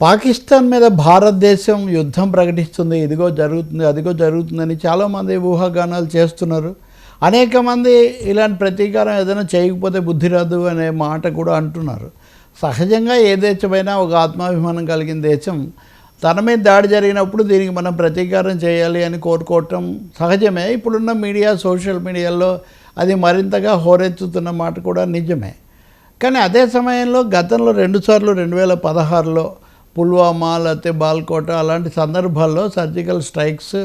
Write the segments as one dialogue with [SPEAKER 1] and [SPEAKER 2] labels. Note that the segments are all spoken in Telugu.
[SPEAKER 1] పాకిస్తాన్ మీద భారతదేశం యుద్ధం ప్రకటిస్తుంది ఇదిగో జరుగుతుంది అదిగో జరుగుతుందని చాలామంది ఊహాగానాలు చేస్తున్నారు. అనేక మంది ఇలాంటి ప్రతీకారం ఏదైనా చేయకపోతే బుద్ధి రాదు అనే మాట కూడా అంటున్నారు. సహజంగా ఏ దేశమైనా ఒక ఆత్మాభిమానం కలిగిన దేశం తన మీద దాడి జరిగినప్పుడు దీనికి మనం ప్రతీకారం చేయాలి అని కోరుకోవటం సహజమే. ఇప్పుడున్న మీడియా సోషల్ మీడియాలో అది మరింతగా హోరెత్తుతున్న మాట కూడా నిజమే. కానీ అదే సమయంలో గతంలో రెండుసార్లు రెండు వేల పదహారులో పుల్వామా లేకపోతే బాల్కోట అలాంటి సందర్భాల్లో సర్జికల్ స్ట్రైక్స్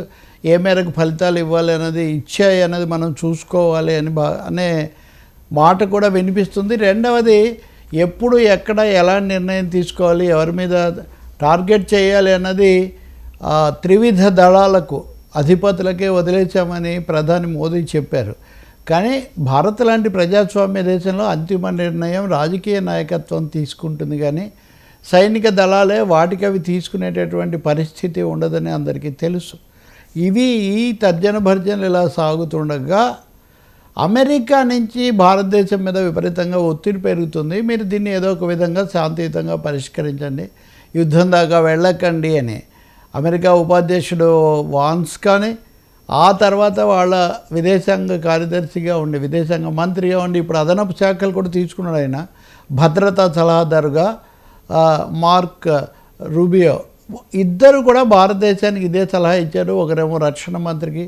[SPEAKER 1] ఏ మేరకు ఫలితాలు ఇవ్వాలి అనేది ఇచ్చాయి అనేది మనం చూసుకోవాలి అని బా అనే మాట కూడా వినిపిస్తుంది. రెండవది ఎప్పుడు ఎక్కడ ఎలా నిర్ణయం తీసుకోవాలి ఎవరి మీద టార్గెట్ చేయాలి అన్నది త్రివిధ దళాలకు అధిపతులకే వదిలేశామని ప్రధాని మోదీ చెప్పారు. కానీ భారత్ లాంటి ప్రజాస్వామ్య దేశంలో అంతిమ నిర్ణయం రాజకీయ నాయకత్వం తీసుకుంటుంది కానీ సైనిక దళాలే వాటికి అవి తీసుకునేటటువంటి పరిస్థితి ఉండదని అందరికీ తెలుసు. ఇవి ఈ తర్జన భర్జనలు ఇలా సాగుతుండగా అమెరికా నుంచి భారతదేశం మీద విపరీతంగా ఒత్తిడి పెరుగుతుంది. మీరు దీన్ని ఏదో ఒక విధంగా శాంతియుతంగా పరిష్కరించండి. యుద్ధం దాకా వెళ్ళకండి అని. అమెరికా ఉపాధ్యక్షుడు వాన్స్ కానీ ఆ తర్వాత వాళ్ళ విదేశాంగ కార్యదర్శిగా ఉండి విదేశాంగ మంత్రిగా ఉండి ఇప్పుడు అదనపు శాఖలు కూడా తీసుకున్నాడు ఆయన. భద్రతా సలహాదారుగా మార్క్ రూబియో. ఇద్దరు కూడా భారతదేశానికి ఇదే సలహా ఇచ్చారు. ఒకరేమో రక్షణ మంత్రికి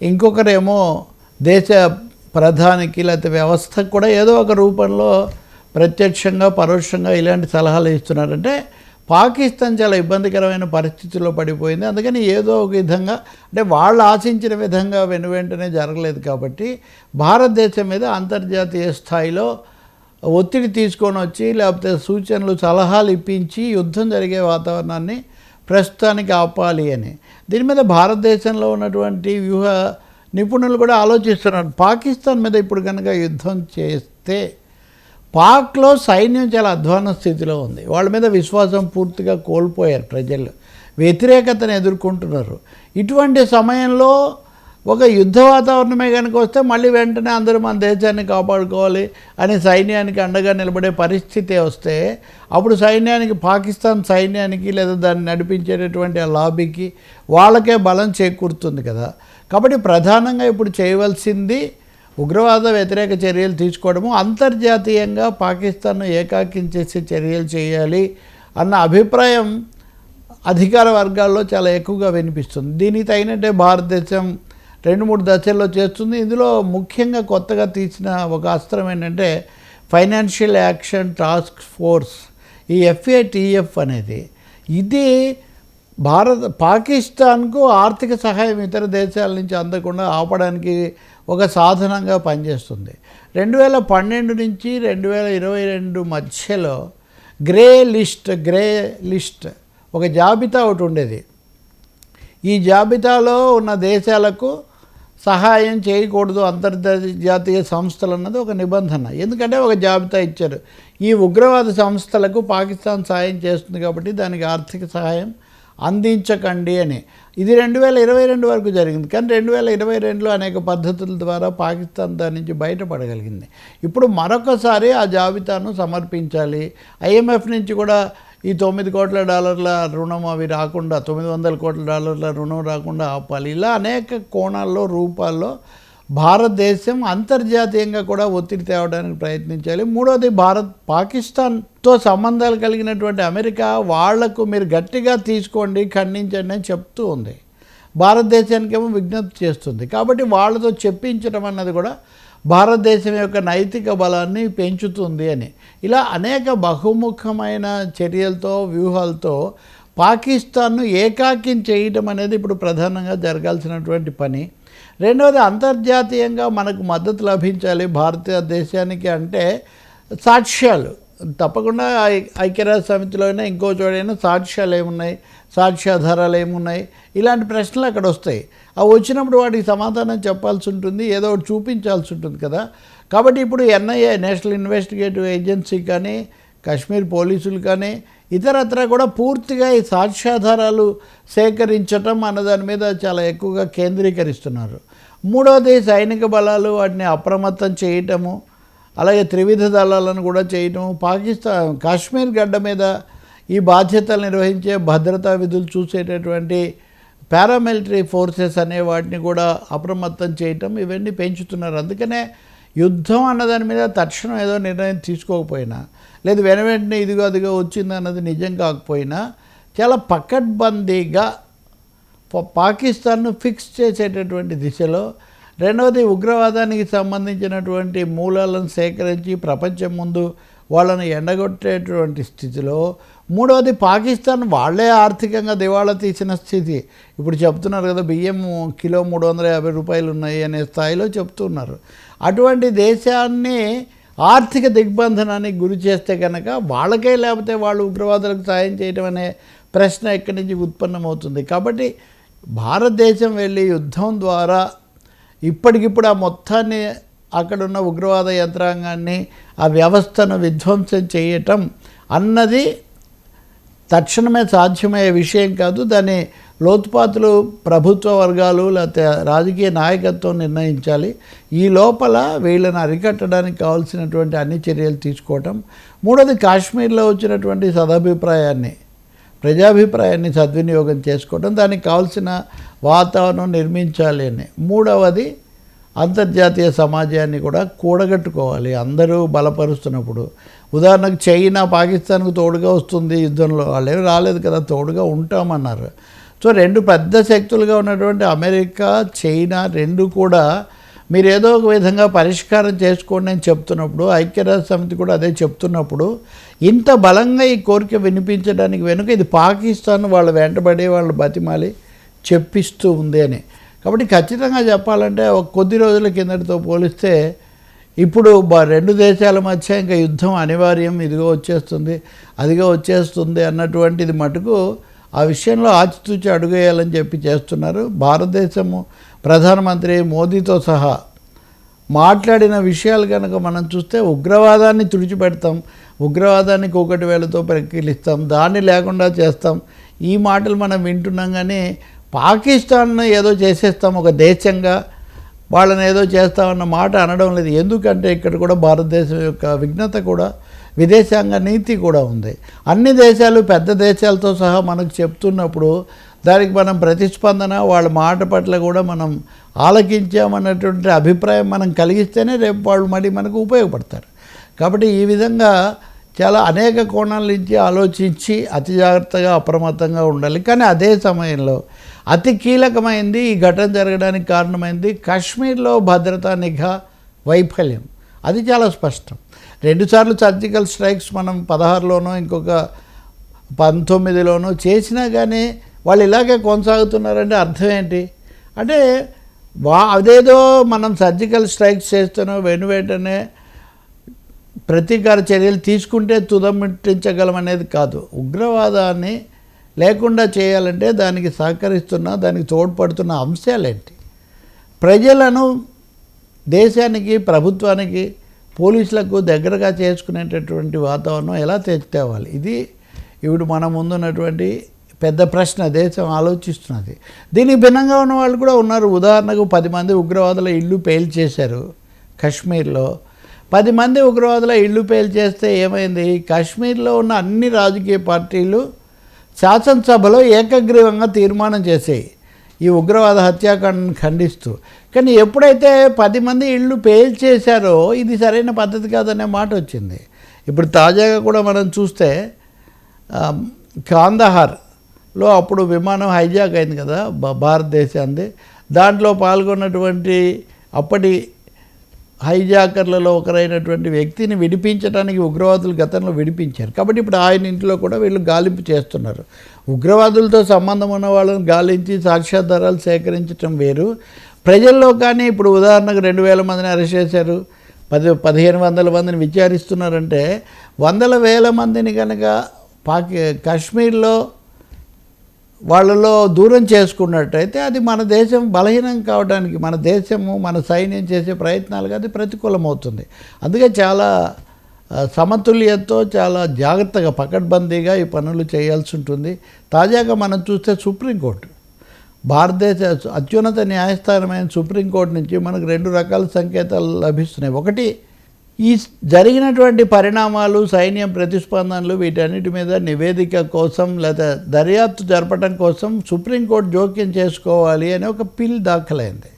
[SPEAKER 1] ఇంకొకరేమో దేశ ప్రధానికి లేకపోతే వ్యవస్థకు కూడా ఏదో ఒక రూపంలో ప్రత్యక్షంగా పరోక్షంగా ఇలాంటి సలహాలు ఇస్తున్నారంటే పాకిస్తాన్ చాలా ఇబ్బందికరమైన పరిస్థితుల్లో పడిపోయింది. అందుకని ఏదో ఒక విధంగా అంటే వాళ్ళు ఆశించిన విధంగా వెను వెంటనే జరగలేదు కాబట్టి భారతదేశం మీద అంతర్జాతీయ స్థాయిలో ఒత్తిడి తీసుకొని వచ్చి లేకపోతే సూచనలు సలహాలు ఇప్పించి యుద్ధం జరిగే వాతావరణాన్ని ప్రస్తుతానికి ఆపాలి అని. దీని మీద భారతదేశంలో ఉన్నటువంటి వ్యూహ నిపుణులు కూడా ఆలోచిస్తున్నారు. పాకిస్తాన్ మీద ఇప్పుడు కనుక యుద్ధం చేస్తే పాక్లో సైన్యం చాలా అధ్వాన స్థితిలో ఉంది. వాళ్ళ మీద విశ్వాసం పూర్తిగా కోల్పోయారు ప్రజలు. వ్యతిరేకతను ఎదుర్కొంటున్నారు. ఇటువంటి సమయంలో ఒక యుద్ధ వాతావరణమే కనుక వస్తే మళ్ళీ వెంటనే అందరూ మన దేశాన్ని కాపాడుకోవాలి అని సైన్యానికి అండగా నిలబడే పరిస్థితి వస్తే అప్పుడు సైన్యానికి పాకిస్తాన్ సైన్యానికి లేదా దాన్ని నడిపించేటటువంటి ఆ లాబీకి వాళ్ళకే బలం చేకూరుతుంది కదా. కాబట్టి ప్రధానంగా ఇప్పుడు చేయవలసింది ఉగ్రవాద వ్యతిరేక చర్యలు తీసుకోవడము అంతర్జాతీయంగా పాకిస్తాన్ను ఏకాకించేసే చర్యలు చేయాలి అన్న అభిప్రాయం అధికార వర్గాల్లో చాలా ఎక్కువగా వినిపిస్తుంది. దీనికి తగినట్టే భారతదేశం రెండు మూడు దశల్లో చేస్తుంది. ఇందులో ముఖ్యంగా కొత్తగా తీసిన ఒక అస్త్రం ఏంటంటే ఫైనాన్షియల్ యాక్షన్ టాస్క్ ఫోర్స్ ఈ ఎఫ్ఏటిఎఫ్ అనేది. ఇది భారత్ పాకిస్తాన్కు ఆర్థిక సహాయం ఇతర దేశాల నుంచి అందకుండా ఆపడానికి ఒక సాధనంగా పనిచేస్తుంది. రెండు వేల పన్నెండు నుంచి రెండు వేల ఇరవై రెండు మధ్యలో గ్రే లిస్ట్ గ్రే లిస్ట్ ఒక జాబితా ఒకటి ఉండేది. ఈ జాబితాలో ఉన్న దేశాలకు సహాయం చేయకూడదు అంతర్జాతీయ సంస్థలు అన్నది ఒక నిబంధన. ఎందుకంటే ఒక జాబితా ఇచ్చారు. ఈ ఉగ్రవాద సంస్థలకు పాకిస్తాన్ సహాయం చేస్తుంది కాబట్టి దానికి ఆర్థిక సహాయం అందించకండి అని. ఇది రెండు వేల ఇరవై రెండు వరకు జరిగింది. కానీ రెండు వేల ఇరవై రెండులో అనేక పద్ధతుల ద్వారా పాకిస్తాన్ దాని నుంచి బయటపడగలిగింది. ఇప్పుడు మరొకసారి ఆ జాబితాను సమర్పించాలి. ఐఎంఎఫ్ నుంచి కూడా ఈ తొమ్మిది కోట్ల డాలర్ల రుణం అవి రాకుండా తొమ్మిది వందల కోట్ల డాలర్ల రుణం రాకుండా ఆపాలి ఇలా అనేక కోణాల్లో రూపాల్లో భారతదేశం అంతర్జాతీయంగా కూడా ఒత్తిడి తేవడానికి ప్రయత్నించాలి. మూడోది భారత్ పాకిస్తాన్తో సంబంధాలు కలిగినటువంటి అమెరికా వాళ్ళకు మీరు గట్టిగా తీసుకోండి ఖండించండి అని చెప్తూ ఉంది. భారతదేశానికేమో విజ్ఞప్తి చేస్తుంది. కాబట్టి వాళ్ళతో చెప్పించడం అన్నది కూడా భారతదేశం యొక్క నైతిక బలాన్ని పెంచుతుంది అని. ఇలా అనేక బహుముఖమైన చర్యలతో వ్యూహాలతో పాకిస్తాన్ను ఏకాకిం చేయడం అనేది ఇప్పుడు ప్రధానంగా జరగాల్సినటువంటి పని. రెండవది అంతర్జాతీయంగా మనకు మద్దతు లభించాలి భారతదేశానికి అంటే సాక్ష్యాలు. తప్పకుండా ఐక్యరాజ్య సమితిలో అయినా ఇంకో చోటైనా సాక్ష్యాలు ఏమున్నాయి సాక్ష్యాధారాలు ఏమున్నాయి ఇలాంటి ప్రశ్నలు అక్కడ వస్తాయి. అవి వచ్చినప్పుడు వాటికి సమాధానం చెప్పాల్సి ఉంటుంది ఏదో ఒకటి చూపించాల్సి ఉంటుంది కదా. కాబట్టి ఇప్పుడు ఎన్ఐఏ నేషనల్ ఇన్వెస్టిగేటివ్ ఏజెన్సీ కానీ కాశ్మీర్ పోలీసులు కానీ ఇతరత్ర కూడా పూర్తిగా ఈ సాక్ష్యాధారాలు సేకరించటం అన్న దాని మీద చాలా ఎక్కువగా కేంద్రీకరిస్తున్నారు. మూడవది సైనిక బలాలు వాటిని అప్రమత్తం చేయటము అలాగే త్రివిధ దళాలను కూడా చేయటం పాకిస్తాన్ కాశ్మీర్ గడ్డ మీద ఈ బాధ్యతలు నిర్వహించే భద్రతా విధులు చూసేటటువంటి పారామిలిటరీ ఫోర్సెస్ అనే వాటిని కూడా అప్రమత్తం చేయటం ఇవన్నీ పెంచుతున్నారు. అందుకనే యుద్ధం అన్నదాని మీద తక్షణం ఏదో నిర్ణయం తీసుకోకపోయినా లేదు వెన వెంటనే ఇదిగో అదిగో వచ్చింది అన్నది నిజం కాకపోయినా చాలా పకడ్బందీగా పాకిస్తాన్ను ఫిక్స్ చేసేటటువంటి దిశలో రెండవది ఉగ్రవాదానికి సంబంధించినటువంటి మూలాలను సేకరించి ప్రపంచం ముందు వాళ్ళని ఎండగొట్టేటువంటి స్థితిలో మూడవది పాకిస్తాన్ వాళ్ళే ఆర్థికంగా దివాళా తీసిన స్థితి. ఇప్పుడు చెప్తున్నారు కదా బియ్యం కిలో మూడు వందల యాభై రూపాయలు ఉన్నాయి అనే స్థాయిలో చెప్తున్నారు. అటువంటి దేశాన్ని ఆర్థిక దిగ్బంధనానికి గురి చేస్తే కనుక వాళ్ళకే లేకపోతే వాళ్ళు ఉగ్రవాదులకు సాయం చేయడం అనే ప్రశ్న ఎక్కడి నుంచి ఉత్పన్నమవుతుంది? కాబట్టి భారతదేశం వెళ్ళి యుద్ధం ద్వారా ఇప్పటికిప్పుడు ఆ మొత్తాన్ని అక్కడున్న ఉగ్రవాద యంత్రాంగాన్ని ఆ వ్యవస్థను విధ్వంసం చేయటం అన్నది తక్షణమే సాధ్యమయ్యే విషయం కాదు. దాని లోతుపాతులు ప్రభుత్వ వర్గాలు లేకపోతే రాజకీయ నాయకత్వం నిర్ణయించాలి. ఈ లోపల వీళ్ళని అరికట్టడానికి కావాల్సినటువంటి అన్ని చర్యలు తీసుకోవటం. మూడోది కాశ్మీర్లో వచ్చినటువంటి సదాభిప్రాయాన్ని. ప్రజాభిప్రాయాన్ని సద్వినియోగం చేసుకోవడం దానికి కావాల్సిన వాతావరణం నిర్మించాలి అని. మూడవది అంతర్జాతీయ సమాజాన్ని కూడా కూడగట్టుకోవాలి. అందరూ బలపరుస్తున్నప్పుడు. ఉదాహరణకు చైనా పాకిస్తాన్కు తోడుగా వస్తుంది యుద్ధంలో. వాళ్ళు రాలేదు కదా తోడుగా ఉంటామన్నారు. సో రెండు పెద్ద శక్తులుగా ఉన్నటువంటి అమెరికా చైనా రెండు కూడా మీరు ఏదో ఒక విధంగా పరిష్కారం చేసుకోండి అని చెప్తున్నప్పుడు ఐక్యరాజ్య సమితి కూడా అదే చెప్తున్నప్పుడు ఇంత బలంగా ఈ కోరిక వినిపించడానికి వెనుక ఇది పాకిస్తాన్ వాళ్ళు వెంటబడి వాళ్ళు బతిమాలి చెప్పిస్తూ ఉంది అని. కాబట్టి ఖచ్చితంగా చెప్పాలంటే ఒక కొద్ది రోజుల కిందటితో పోలిస్తే ఇప్పుడు రెండు దేశాల మధ్య ఇంకా యుద్ధం అనివార్యం ఇదిగో వచ్చేస్తుంది అదిగో వచ్చేస్తుంది అన్నటువంటిది మటుకు ఆ విషయంలో ఆచితూచి అడుగేయాలని చెప్పి చేస్తున్నారు. భారతదేశము ప్రధానమంత్రి మోదీతో సహా మాట్లాడిన విషయాలు కనుక మనం చూస్తే ఉగ్రవాదాన్ని తుడిచిపెడతాం ఉగ్రవాదాన్ని ఒకటి వేలతో పరిశీలిస్తాం దాన్ని లేకుండా చేస్తాం. ఈ మాటలు మనం వింటున్నాం కానీ పాకిస్తాన్ ఏదో చేసేస్తాం ఒక దేశంగా వాళ్ళని ఏదో చేస్తామన్న మాట అనడం లేదు. ఎందుకంటే ఇక్కడ కూడా భారతదేశం యొక్క విఘ్నత కూడా విదేశాంగ నీతి కూడా ఉంది. అన్ని దేశాలు పెద్ద దేశాలతో సహా మనకు చెప్తున్నప్పుడు దానికి మనం ప్రతిస్పందన వాళ్ళ మాట పట్ల కూడా మనం ఆలకించామన్నటువంటి అభిప్రాయం మనం కలిగిస్తేనే రేపు వాళ్ళు మళ్ళీ మనకు ఉపయోగపడతారు. కాబట్టి ఈ విధంగా చాలా అనేక కోణాల నుంచి ఆలోచించి అతి జాగ్రత్తగా అప్రమత్తంగా ఉండాలి. కానీ అదే సమయంలో అతి కీలకమైంది ఈ ఘటన జరగడానికి కారణమైంది కాశ్మీర్లో భద్రతా నిఘా వైఫల్యం. అది చాలా స్పష్టం. రెండుసార్లు సర్జికల్ స్ట్రైక్స్ మనం పదహారులోనో ఇంకొక పంతొమ్మిదిలోనో చేసినా కానీ వాళ్ళు ఇలాగే కొనసాగుతున్నారంటే అర్థం ఏంటి? అంటే వా అదేదో మనం సర్జికల్ స్ట్రైక్స్ చేస్తున్నాం వెను వెంటనే ప్రతీకార చర్యలు తీసుకుంటే తుదముట్టించగలం అనేది కాదు. ఉగ్రవాదాన్ని లేకుండా చేయాలంటే దానికి సహకరిస్తున్న దానికి తోడ్పడుతున్న అంశాలేంటి? ప్రజలను దేశానికి ప్రభుత్వానికి పోలీసులకు దగ్గరగా చేసుకునేటటువంటి వాతావరణం ఎలా తెచ్చేవాలి ఇది ఇప్పుడు మన ముందున్నటువంటి పెద్ద ప్రశ్న దేశం ఆలోచిస్తున్నది. దీనికి భిన్నంగా ఉన్న వాళ్ళు కూడా ఉన్నారు. ఉదాహరణకు పది మంది ఉగ్రవాదుల ఇల్లు పేల్చేశారు కశ్మీర్లో. పది మంది ఉగ్రవాదుల ఇల్లు పేల్చేస్తే ఏమైంది? కాశ్మీర్లో ఉన్న అన్ని రాజకీయ పార్టీలు శాసనసభలో ఏకగ్రీవంగా తీర్మానం చేసాయి. ఈ ఉగ్రవాద హత్యాకాండను ఖండిస్తూ. కానీ ఎప్పుడైతే పది మంది ఇళ్ళు పేల్చేశారో ఇది సరైన పద్ధతి కాదనే మాట వచ్చింది. ఇప్పుడు తాజాగా కూడా మనం చూస్తే కాందహార్లో అప్పుడు విమానం హైజాక్ అయింది కదా భారతదేశాన్ని దాంట్లో పాల్గొన్నటువంటి అప్పటి హైజాకర్లలో ఒకరైనటువంటి వ్యక్తిని విడిపించడానికి ఉగ్రవాదులు గతంలో విడిపించారు. కాబట్టి ఇప్పుడు ఆయన ఇంట్లో కూడా వీళ్ళు గాలింపు చేస్తున్నారు. ఉగ్రవాదులతో సంబంధం ఉన్న వాళ్ళని గాలించి సాక్ష్యాధారాలు సేకరించడం వేరు. ప్రజల్లో కానీ ఇప్పుడు ఉదాహరణకు రెండు వేల మందిని అరెస్ట్ చేశారు. పది పదిహేను వందల మందిని విచారిస్తున్నారంటే వందల వేల మందిని కనుక పాకి కాశ్మీర్లో వాళ్ళలో దూరం చేసుకున్నట్టయితే అది మన దేశం బలహీనం కావడానికి మన దేశము మన సైన్యం చేసే ప్రయత్నాలకు అది ప్రతికూలమవుతుంది. అందుకే చాలా సమతుల్యతతో చాలా జాగ్రత్తగా పకడ్బందీగా ఈ పనులు చేయాల్సి ఉంటుంది. తాజాగా మనం చూస్తే సుప్రీంకోర్టు. భారతదేశ అత్యున్నత న్యాయస్థానమైన సుప్రీంకోర్టు నుంచి మనకు రెండు రకాల సంకేతాలు లభిస్తున్నాయి. ఒకటి ఈ జరిగినటువంటి పరిణామాలు సైన్యం ప్రతిస్పందనలు వీటన్నిటి మీద నివేదిక కోసం లేదా దర్యాప్తు జరపడం కోసం సుప్రీంకోర్టు జోక్యం చేసుకోవాలి అని ఒక పిల్ దాఖలైంది.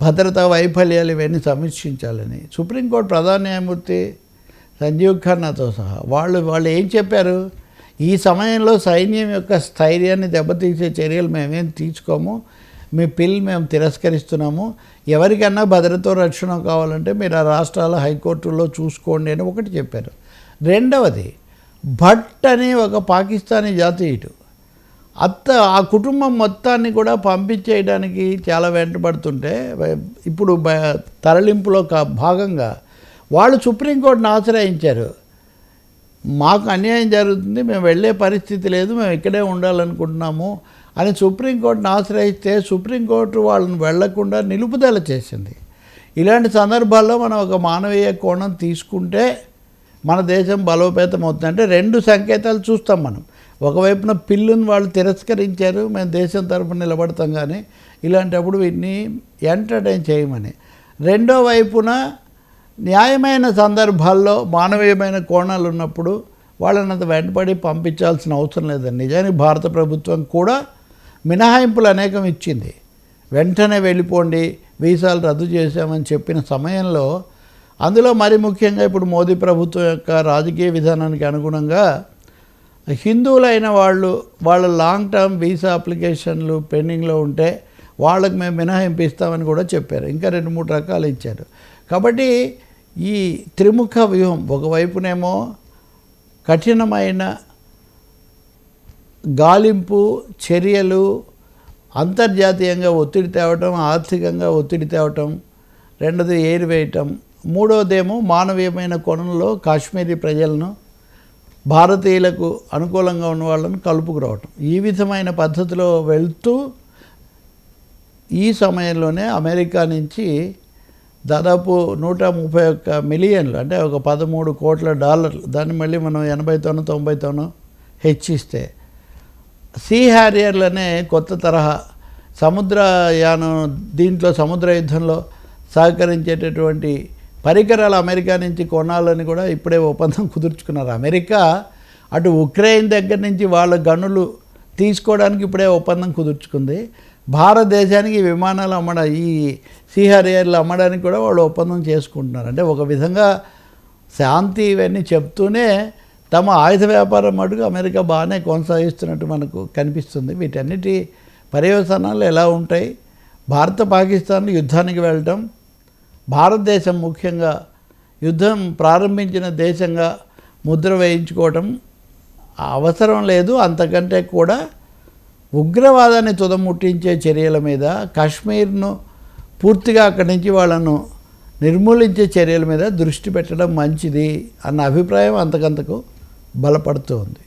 [SPEAKER 1] భద్రతా వైఫల్యాలు ఇవన్నీ సమీక్షించాలని. సుప్రీంకోర్టు ప్రధాన న్యాయమూర్తి సంజీవ్ ఖన్నాతో సహా వాళ్ళు వాళ్ళు ఏం చెప్పారు? ఈ సమయంలో సైన్యం యొక్క స్థైర్యాన్ని దెబ్బతీసే చర్యలు మేమేం తీసుకోము. మీ పిల్ మేము తిరస్కరిస్తున్నాము. ఎవరికన్నా భద్రతో రక్షణ కావాలంటే మీరు ఆ రాష్ట్రాల హైకోర్టులో చూసుకోండి అని ఒకటి చెప్పారు. రెండవది భట్ అనే ఒక పాకిస్తానీ జాతీయుడు అత్త ఆ కుటుంబం మొత్తాన్ని కూడా పంపించేయడానికి చాలా వెంటబడుతుంటే ఇప్పుడు బ- తరలింపులో భాగంగా వాళ్ళు సుప్రీంకోర్టును ఆశ్రయించారు. మాకు అన్యాయం జరుగుతుంది మేము వెళ్ళే పరిస్థితి లేదు మేము ఇక్కడే ఉండాలనుకుంటున్నాము అని సుప్రీంకోర్టును ఆశ్రయిస్తే సుప్రీంకోర్టు వాళ్ళని వెళ్ళకుండా నిలుపుదల చేసింది. ఇలాంటి సందర్భాల్లో మనం ఒక మానవీయ కోణం తీసుకుంటే మన దేశం బలోపేతం అవుతుంది. అంటే రెండు సంకేతాలు చూస్తాం మనం. ఒకవైపున పిల్లుని వాళ్ళు తిరస్కరించారు మేము దేశం తరపున నిలబడతాం కానీ ఇలాంటప్పుడు వీటిని ఎంటర్టైన్ చేయమని. రెండో వైపున న్యాయమైన సందర్భాల్లో మానవీయమైన కోణాలు ఉన్నప్పుడు వాళ్ళని అంత వెంటబడి పంపించాల్సిన అవసరం లేదండి. నిజానికి భారత ప్రభుత్వం కూడా మినహాయింపులు అనేకం ఇచ్చింది. వెంటనే వెళ్ళిపోండి వీసాలు రద్దు చేశామని చెప్పిన సమయంలో అందులో మరి ముఖ్యంగా ఇప్పుడు మోదీ ప్రభుత్వం యొక్క రాజకీయ విధానానికి అనుగుణంగా హిందువులైన వాళ్ళు వాళ్ళ లాంగ్ టర్మ్ వీసా అప్లికేషన్లు పెండింగ్లో ఉంటే వాళ్ళకి మేము మినహాయింపు ఇస్తామని కూడా చెప్పారు. ఇంకా రెండు మూడు రకాలు ఇచ్చారు. కాబట్టి ఈ త్రిముఖ వ్యూహం ఒకవైపునేమో కఠినమైన గాలింపు చర్యలు అంతర్జాతీయంగా ఒత్తిడి తేవటం ఆర్థికంగా ఒత్తిడి తేవటం రెండోది ఏరివేయటం మూడవదేమో మానవీయమైన కోణంలో కాశ్మీరీ ప్రజలను భారతీయులకు అనుకూలంగా ఉన్న వాళ్ళను కలుపుకురావటం ఈ విధమైన పద్ధతిలో వెళ్తూ ఈ సమయంలోనే అమెరికా నుంచి దాదాపు నూట ముప్పై ఒక్క మిలియన్లు అంటే ఒక పదమూడు కోట్ల డాలర్లు దాన్ని మళ్ళీ మనం ఎనభైతోనో తొంభైతోనో హెచ్చిస్తే సీ హ్యారియర్లు అనే కొత్త తరహా సముద్రయానం దీంట్లో సముద్ర యుద్ధంలో సహకరించేటటువంటి పరికరాలు అమెరికా నుంచి కొనాలని కూడా ఇప్పుడే ఒప్పందం కుదుర్చుకున్నారు. అమెరికా అటు ఉక్రెయిన్ దగ్గర నుంచి వాళ్ళ గనులు తీసుకోవడానికి ఇప్పుడే ఒప్పందం కుదుర్చుకుంది. భారతదేశానికి విమానాలు అమ్మడ ఈ సీ అమ్మడానికి కూడా వాళ్ళు ఒప్పందం చేసుకుంటున్నారు. అంటే ఒక విధంగా శాంతి ఇవన్నీ చెప్తూనే తమ ఆయుధ వ్యాపారం మటుకు అమెరికా బాగానే కొనసాగిస్తున్నట్టు మనకు కనిపిస్తుంది. వీటన్నిటి పర్యవసానాలు ఎలా ఉంటాయి? భారత పాకిస్తాన్ యుద్ధానికి వెళ్ళటం భారతదేశం ముఖ్యంగా యుద్ధం ప్రారంభించిన దేశంగా ముద్ర వేయించుకోవటం అవసరం లేదు. అంతకంటే కూడా ఉగ్రవాదాన్ని తుదముట్టించే చర్యల మీద కాశ్మీర్ను పూర్తిగా అక్కడి నుంచి వాళ్ళను నిర్మూలించే చర్యల మీద దృష్టి పెట్టడం మంచిది అన్న అభిప్రాయం అంతకంతకు బలపడుతూ ఉంది.